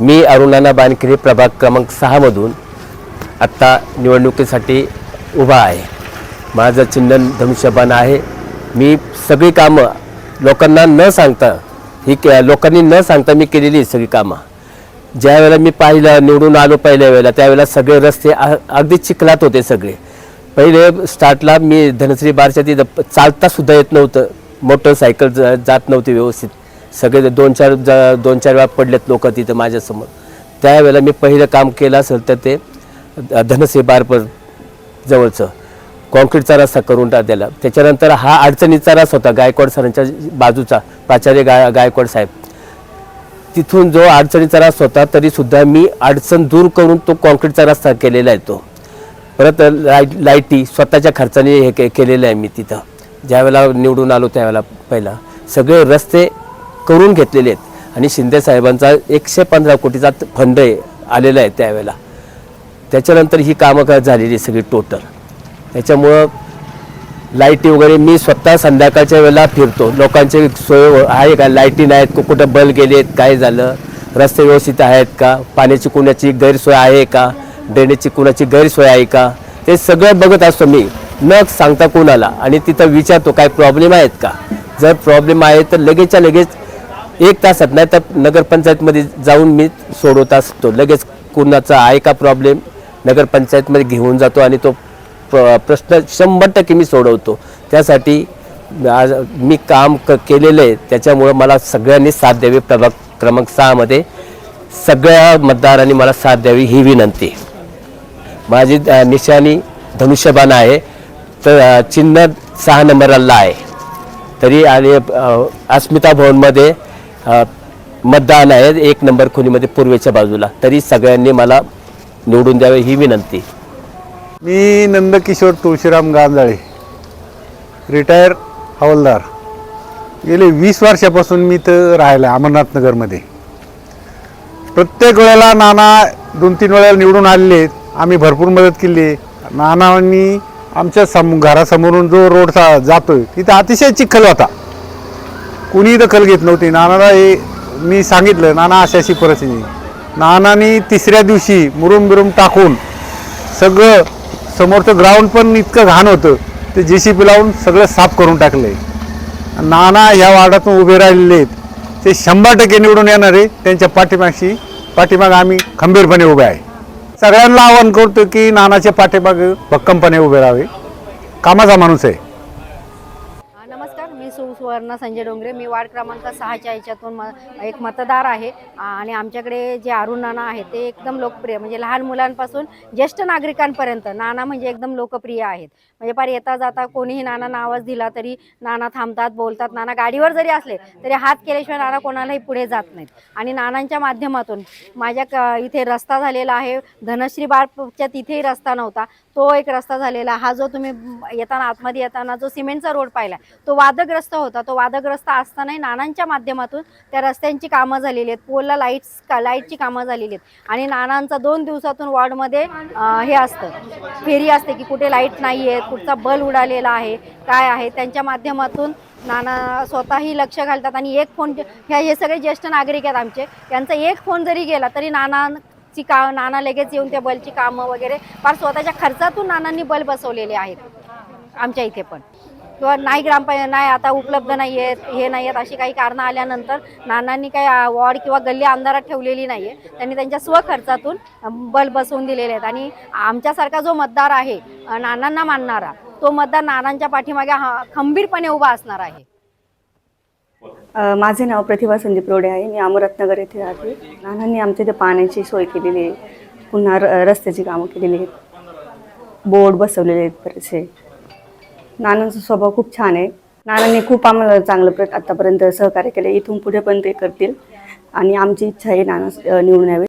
मी अरुणाना बानकिरे प्रभाग क्रमांक सहामधून आत्ता निवडणुकीसाठी उभा आहे. माझं चिन्हन धनुष्यबाण आहे. मी सगळी कामं लोकांना न सांगता ही के लोकांनी न सांगता मी केलेली सगळी कामं. ज्या वेळेला मी पाहिलं निवडून आलो पहिल्या वेळेला त्यावेळेला सगळे रस्ते अ- अगदी चिखलात होते सगळे. पहिले स्टार्टला मी धनश्री बारच्या तिथं चालतासुद्धा येत नव्हतं. मोटरसायकल जात नव्हती व्यवस्थित. सगळे दोन चार ज- दोन चार वेळा पडलेत लोक तिथं माझ्यासमोर. त्यावेळेला मी पहिलं काम केलं असेल तर ते धनसे बारपर जवळचं. कॉन्क्रीटचा रस्ता करून टा दिला. त्याच्यानंतर हा अडचणीचा रस्ता होता गायकवाड सरांच्या बाजूचा प्राचार्य गाय गायकवाड साहेब. तिथून जो अडचणीचा रस्ता होता तरीसुद्धा मी अडचण दूर करून तो कॉन्क्रीटचा रस्ता केलेला आहे तो. परत लाय लाईटी स्वतःच्या खर्चाने हे के केलेलं आहे मी तिथं. ज्यावेळेला निवडून आलो त्यावेळेला पहिला. सगळे रस्ते करून घेतलेले आहेत. आणि शिंदे साहेबांचा एकशे पंधरा कोटीचा फंड आलेला आहे त्यावेळेला. त्याच्यानंतर ही कामं काय झालेली सगळी टोटल त्याच्यामुळं लाईटी वगैरे मी स्वतः संध्याकाळच्या वेळेला फिरतो. लोकांची सोय आहे का? लाईटी नाहीत कुठं बल गेलेत काय झालं? रस्ते व्यवस्थित आहेत का? पाण्याची कुणाची गैरसोय आहे का? ड्रेनेजची कुणाची गैरसोय आहे का? ते सगळं बघत असतो मी. न सांगता कोणाला. आणि तिथं विचारतो काय प्रॉब्लेम आहेत का? जर प्रॉब्लेम आहे तर लगेचच्या लगेच एक तासात नाही तर नगरपंचायतमध्ये जाऊन मी सोडवत असतो. लगेच कुणाचा आहे का प्रॉब्लेम नगरपंचायतमध्ये घेऊन जातो आणि तो प्रश्न शंभर टक्के मी सोडवतो. त्यासाठी आज मी काम क केलेलं आहे. त्याच्यामुळं मला सगळ्यांनी साथ द्यावी. प्रभाग क्रमांक सहामध्ये सगळ्या मतदारांनी मला साथ द्यावी ही विनंती. माझी निशाणी धनुष्यबाण आहे. तर चिन्ह सहा नंबरला आहे. तरी आणि अस्मिता भवनमध्ये मतदान आहे. एक नंबर खोलीमध्ये पूर्वेच्या बाजूला. तरी सगळ्यांनी मला निवडून द्यावे ही विनंती. मी नंदकिशोर तुळशीराम गांजाळे रिटायर हवालदार. गेले वीस वर्षापासून मी तर राहिला अमरनाथनगरमध्ये. प्रत्येक वेळेला नाना दोन तीन वेळेला निवडून आलेले आहेत. आम्ही भरपूर मदत केली आहे. नानांनी आमच्या सम घरासमोरून जो रोड जातोय तिथं अतिशय चिखल होता. कुणी दखल घेत नव्हती. नानाला हे मी सांगितलं नाना अशी अशी परिस्थिती नानानी तिसऱ्या दिवशी मुरुम बिरुम टाकून सगळं समोरचं ग्राउंड पण इतकं घाण होतं ते जे सी पी लावून सगळं साफ करून टाकले नाना ह्या वार्डातून उभे राहिलेले आहेत. ते शंभर टक्के निवडून येणार आहे. त्यांच्या पाठीमागशी पाठीमाग आम्ही खंबीरपणे उभे आहे. सगळ्यांना आवाहन करतो की नानाच्या पाठीमाग भक्कमपणे उभे राहावे. कामाचा माणूस आहे. वर्ण सुवर्णा संजय डोंगरे मी वार्ड क्रमांक सहाच्या याच्यातून म एक मतदार आहे. आणि आमच्याकडे जे अरुण नाना आहेत ते एकदम लोकप्रिय म्हणजे लहान मुलांपासून ज्येष्ठ नागरिकांपर्यंत नाना म्हणजे एकदम लोकप्रिय आहेत. म्हणजे फार येता जाता कोणीही नानांना आवाज दिला तरी नाना थांबतात बोलतात. नाना गाडीवर जरी असले तरी हात केल्याशिवाय नाना कोणालाही पुढे जात नाहीत. आणि नानांच्या माध्यमातून माझ्या क इथे रस्ता झालेला आहे. धनश्री बारच्या तिथेही रस्ता नव्हता. तो एक रस्ता झालेला. हा जो तुम्ही येताना आतमध्ये येताना जो सिमेंटचा रोड पाहिला तो वादग्रस्त होता. तो वादग्रस्त असतानाही नानांच्या माध्यमातून त्या रस्त्यांची कामं झालेली आहेत. पोलला लाईट्स का लाईटची कामं झालेली आहेत. आणि नानांचा दोन दिवसातून वॉर्डमध्ये हे असतं. फेरी असते की कुठे लाइट नाही आहेत कुठचा बल उडालेला आहे काय आहे? त्यांच्या माध्यमातून नाना स्वतःही लक्ष घालतात आणि एक फोन ह्या हे सगळे ज्येष्ठ नागरिक आहेत आमचे. त्यांचा एक फोन जरी गेला तरी नाना ची का नाना लगेच येऊन त्या बल्बची कामं वगैरे फार स्वतःच्या खर्चातून नानांनी बल्ब बसवलेले आहेत. आमच्या इथे पण. किंवा नाही ग्रामपंचायत नाही आता उपलब्ध नाही आहेत हे नाही आहेत अशी काही कारणं आल्यानंतर नानांनी काही वॉर्ड किंवा गल्ली आमदारात ठेवलेली नाही आहे त्यांनी त्यांच्या स्वखर्चातून बल बसवून दिलेले आहेत. आणि आमच्यासारखा जो मतदार आहे नानांना मानणारा तो मतदार नानांच्या पाठीमागे हा खंबीरपणे उभा असणार आहे. माझे नाव प्रतिभा संदीप रोडे आहे. मी अमरत्नगर येथे राहते. नानांनी आमच्या इथे पाण्याची सोय केलेली आहे. पुन्हा र रस्त्याची कामं केलेली आहेत. बोर्ड बसवलेले आहेत बरेचसे. नानांचा स्वभाव खूप छान आहे. नानांनी खूप आम्हाला चांगलं प्र आत्तापर्यंत सहकार्य केलं इथून पुढे पण ते करतील. आणि आमची इच्छा आहे नाना निवडून यावे.